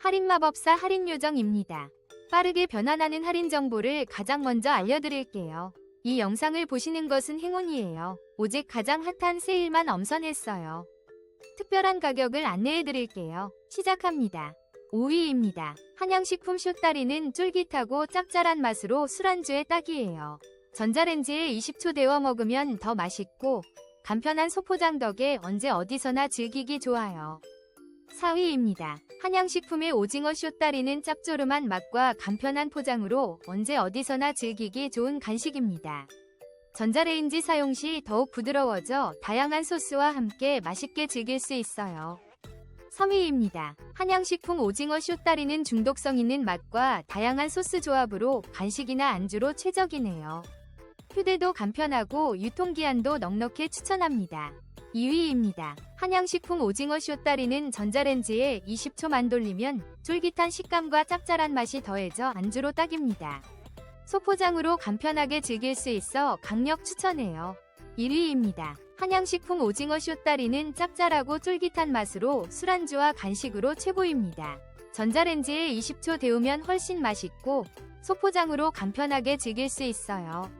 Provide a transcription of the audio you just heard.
할인마법사 할인요정입니다. 빠르게 변환하는 할인 정보를 가장 먼저 알려드릴게요. 이 영상을 보시는 것은 행운이에요. 오직 가장 핫한 세일만 엄선했어요. 특별한 가격을 안내해드릴게요. 시작합니다. 5위입니다. 한양식품 쇼다리는 쫄깃하고 짭짤한 맛으로 술안주에 딱이에요. 전자레인지에 20초 데워 먹으면 더 맛있고 간편한 소포장 덕에 언제 어디서나 즐기기 좋아요. 4위입니다. 한양식품의 오징어 쇼다리는 짭조름한 맛과 간편한 포장으로 언제 어디서나 즐기기 좋은 간식입니다. 전자레인지 사용 시 더욱 부드러워져 다양한 소스와 함께 맛있게 즐길 수 있어요. 3위입니다. 한양식품 오징어 쇼다리는 중독성 있는 맛과 다양한 소스 조합으로 간식이나 안주로 최적이네요. 휴대도 간편하고 유통기한도 넉넉해 추천합니다. 2위입니다. 한양식품 오징어 쇼다리는 전자레인지에 20초만 돌리면 쫄깃한 식감과 짭짤한 맛이 더해져 안주로 딱입니다. 소포장으로 간편하게 즐길 수 있어 강력 추천해요. 1위입니다. 한양식품 오징어 쇼다리는 짭짤하고 쫄깃한 맛으로 술안주와 간식으로 최고입니다. 전자레인지에 20초 데우면 훨씬 맛있고 소포장으로 간편하게 즐길 수 있어요.